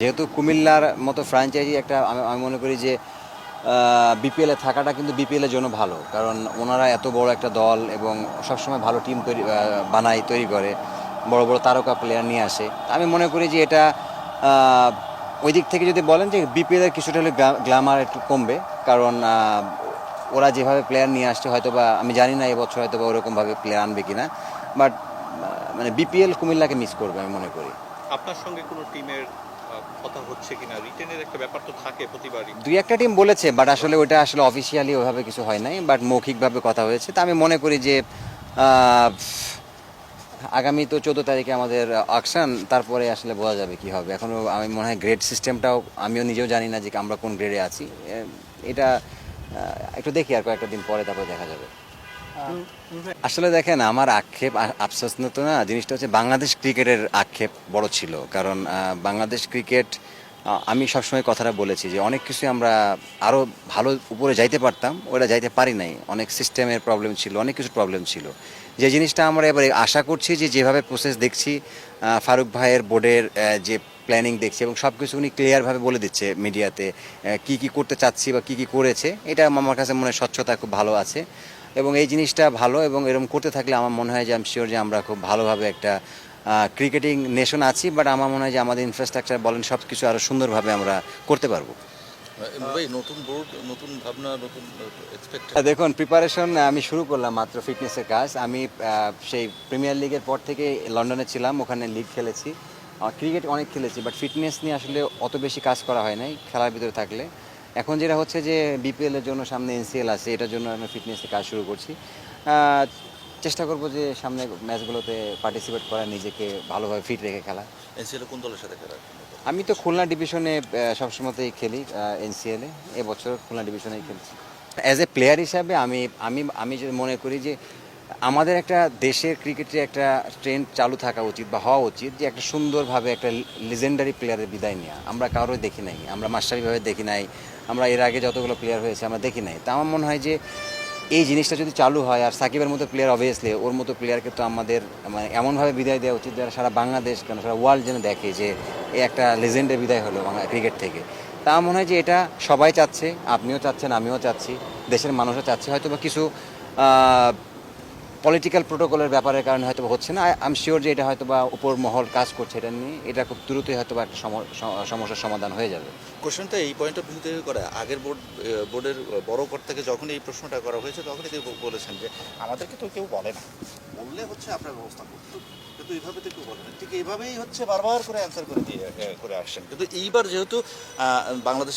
যেহেতু কুমিল্লার মতো ফ্র্যাঞ্চাইজি একটা, আমি মনে করি যে বিপিএলে থাকাটা কিন্তু বিপিএল এর জন্য ভালো। কারণ ওনারা এত বড় একটা দল এবং সবসময় ভালো টিম তৈরি বানায়, তৈরি করে, বড় বড় তারকা প্লেয়ার নিয়ে আসে। আমি মনে করি যে এটা ওই দিক থেকে যদি বলেন যে বিপিএল এর কিছুটা হলে গ্ল্যামার একটু কমবে, কারণ ওরা যেভাবে প্লেয়ার নিয়ে আসছে হয়তো বা আমি জানি না এবছর হয়তো বা ওরকমভাবে প্লেয়ার আনবে কিনা বাট মানে বিপিএল কুমিল্লাকে মিস করবে, আমি মনে করি। আপনার সঙ্গে কোনো টিমের কথা হচ্ছে কিনা? রিটেনের একটা ব্যাপার তো থাকে প্রতিবারই। দুই একটা টিম বলেছে বাট আসলে ওটা আসলে অফিসিয়ালি ওইভাবে কিছু হয় নাই বাট মৌখিকভাবে কথা হয়েছে। তা আমি মনে করি যে আগামী তো চোদ্দ তারিখে আমাদের আকশন তারপরে আসলে বোঝা যাবে কি হবে। এখনও আমি মনে হয় গ্রেড সিস্টেমটাও আমিও নিজেও জানি না যে আমরা কোন গ্রেডে আছি। এটা একটু দেখি আর কয়েকটা দিন পরে তারপরে দেখা যাবে। আসলে দেখেন, আমার আক্ষেপ আফসোস তো না, জিনিসটা হচ্ছে বাংলাদেশ ক্রিকেটের আক্ষেপ বড় ছিল। কারণ বাংলাদেশ ক্রিকেট আমি সবসময় কথাটা বলেছি যে অনেক কিছু আমরা আরও ভালো উপরে যাইতে পারতাম ওরা যাইতে পারি নাই। অনেক সিস্টেমের প্রবলেম ছিল, অনেক কিছু প্রবলেম ছিল। যে জিনিসটা আমরা এবারে আশা করছি যে যেভাবে প্রসেস দেখছি ফারুক ভাইয়ের বোর্ডের যে প্ল্যানিং দেখছি এবং সব কিছু উনি ক্লিয়ারভাবে বলে দিচ্ছে মিডিয়াতে কি কি করতে চাচ্ছি বা কি কি করেছে, এটা আমার কাছে মনে স্বচ্ছতা খুব ভালো আছে। এবং এই জিনিসটা ভালো এবং এরকম করতে থাকলে আমার মনে হয় যে আমি শিওর যে আমরা খুব ভালোভাবে একটা ক্রিকেটিং নেশন আছি বাট আমার মনে হয় যে আমাদের ইনফ্রাস্ট্রাকচার বলেন সব কিছু আরও সুন্দরভাবে আমরা করতে পারব। নতুন বোর্ড নতুন ভাবনা নতুন দেখুন প্রিপারেশন আমি শুরু করলাম মাত্র ফিটনেসের কাজ। আমি সেই প্রিমিয়ার লিগের পর থেকে লন্ডনে ছিলাম ওখানে লিগ খেলেছি। ক্রিকেট অনেক খেলেছি বাট ফিটনেস নিয়ে আসলে অত বেশি কাজ করা হয় নাই খেলার ভিতরে থাকলে। এখন যেটা হচ্ছে যে বিপিএল এর জন্য সামনে এনসিএল আছে এটার জন্য আমি ফিটনেসের কাজ শুরু করছি। চেষ্টা করব যে সামনে ম্যাচগুলোতে পার্টিসিপেট করা নিজেকে ভালোভাবে ফিট রেখে খেলা। এনসিএল কোন দলের সাথে খেলা? আমি তো খুলনা ডিভিশনে সবসময়তেই খেলি এনসিএলে এবছর খুলনা ডিভিশনেই খেলছি। অ্যাজ এ প্লেয়ার হিসাবে আমি আমি আমি মনে করি যে আমাদের একটা দেশের ক্রিকেটে একটা ট্রেন্ড চালু থাকা উচিত বা হওয়া উচিত যে একটা সুন্দরভাবে একটা লিজেন্ডারি প্লেয়ারের বিদায় নেওয়া আমরা কারোই দেখি নাই, আমরা মাস্টারিভাবে দেখি নাই, আমরা এর আগে যতগুলো প্লেয়ার হয়েছে আমরা দেখি নাই। তা আমার মনে হয় যে এই জিনিসটা যদি চালু হয়, আর সাকিবের মতো প্লেয়ার অবভিয়াসলি ওর মতো প্লেয়ারকে তো আমাদের মানে এমনভাবে বিদায় দেওয়া উচিত যারা সারা বাংলাদেশ কেন সারা ওয়ার্ল্ড যেন দেখে যে এই একটা লেজেন্ডের বিদায় হলো বাংলা ক্রিকেট থেকে। তা মনে হয় যে এটা সবাই চাচ্ছে, আপনিও চাচ্ছেন, আমিও চাচ্ছি, দেশের মানুষও চাচ্ছে। হয়তো বা কিছু পলিটিক্যাল প্রোটোকলের ব্যাপারের কারণে হয়তো হচ্ছে না। আই এম শিওর যে এটা হয়তো বা উপর মহল কাজ করছে এটা নিয়ে। এটা খুব দ্রুতই হয়তো বা একটা সমস্যার সমাধান হয়ে যাবে। কোশ্চেনটা এই পয়েন্ট অফ ভিউ থেকে করে, আগের বোর্ড বোর্ডের বড় কর্তাকে যখন এই প্রশ্নটা করা হয়েছে, তখনই তিনি বলেছেন যে, আমাদেরকে তো কেউ বলে না। বললে হচ্ছে আপনার ব্যবস্থা করতে কিন্তু এইভাবে তো কেউ বলে না। ঠিক এইভাবেই হচ্ছে বারবার করে অ্যান্সার করে দিয়ে করে আসছেন। কিন্তু এইবার যেহেতু বাংলাদেশ